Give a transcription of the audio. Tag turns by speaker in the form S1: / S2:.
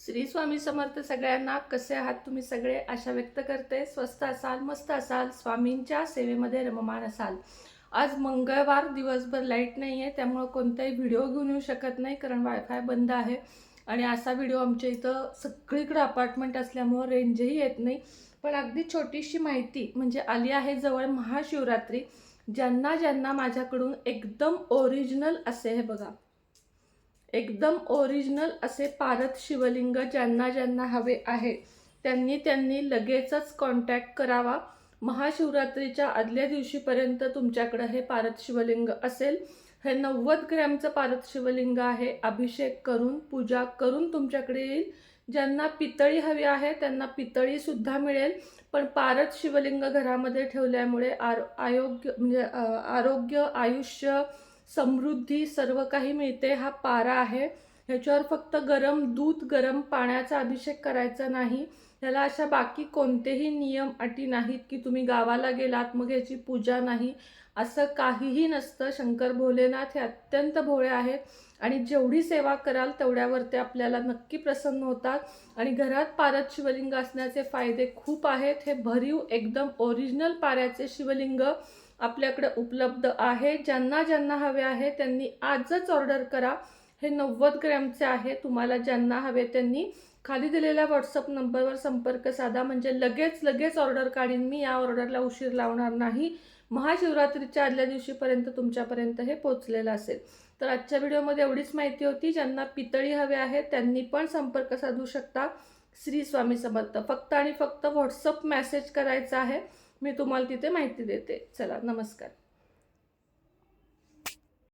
S1: श्री स्वामी समर्थ सगळ्यांना कसे आहात तुम्ही सगळे? आशा व्यक्त करते. स्वस्त असाल मस्त असाल स्वामींच्या सेवेमध्ये रममान असाल. आज मंगळवार दिवसभर लाइट नाही आहे त्यामुळं कोणताही व्हिडिओ घेऊन येऊ शकत नाही कारण वायफाय बंद आहे. आणि असा व्हिडिओ आमच्या इथं सगळीकडं अपार्टमेंट असल्यामुळं रेंजही येत नाही. पण अगदी छोटीशी माहिती म्हणजे आली आहे जवळ महाशिवरात्री ज्यांना ज्यांना माझ्याकडून एकदम ओरिजिनल असे हे बघा. एकदम ओरिजिनल असे पारत शिवलिंग ज्यांना ज्यांना हवे आहे त्यांनी त्यांनी लगेचच कॉन्टॅक्ट करावा. महाशिवरात्रीच्या आदल्या दिवशीपर्यंत तुमच्याकडं हे पारत शिवलिंग असेल. हे नव्वद ग्रॅमचं पारत शिवलिंग आहे. अभिषेक करून पूजा करून तुमच्याकडे येईल. ज्यांना पितळी हवी आहे त्यांना पितळीसुद्धा मिळेल. पण पारत शिवलिंग घरामध्ये ठेवल्यामुळे आर आयोग्य म्हणजे आरोग्य आयुष्य समृद्धी सर्व काही मिळते हा पारा आहे. ह्याच्यावर फक्त गरम दूध गरम पाण्याचा अभिषेक करायचा नाही. ह्याला अशा बाकी कोणतेही नियम अटी नाहीत की तुम्ही गावाला गेलात मग ह्याची पूजा नाही. असं काहीही नसतं. शंकर भोलेनाथ हे अत्यंत भोळे आहेत आणि जेवढी सेवा कराल तेवढ्यावर ते आपल्याला नक्की प्रसन्न होतात. आणि घरात पारत शिवलिंग असण्याचे फायदे खूप आहेत. हे भरीव एकदम ओरिजिनल पाऱ्याचे शिवलिंग आपल्याकडे उपलब्ध आहे. ज्यांना ज्यांना हवे आहे त्यांनी आजच ऑर्डर करा. हे नव्वद ग्रॅमचे आहे. तुम्हाला ज्यांना हवे त्यांनी खाली दिलेल्या व्हॉट्सअप नंबरवर संपर्क साधा. म्हणजे लगेच लगेच ऑर्डर काढीन. मी या ऑर्डरला उशीर लावणार नाही. महाशिवरात्रीच्या आदल्या दिवशीपर्यंत तुमच्यापर्यंत हे पोचलेलं असेल. तर आजच्या व्हिडिओमध्ये एवढीच माहिती होती. ज्यांना पितळी हवे आहे त्यांनी पण संपर्क साधू शकता. श्री स्वामी समर्थ. फक्त आणि फक्त व्हॉट्सअप मेसेज करायचा आहे. मी तुम्हाला तिथे माहिती देते. चला नमस्कार.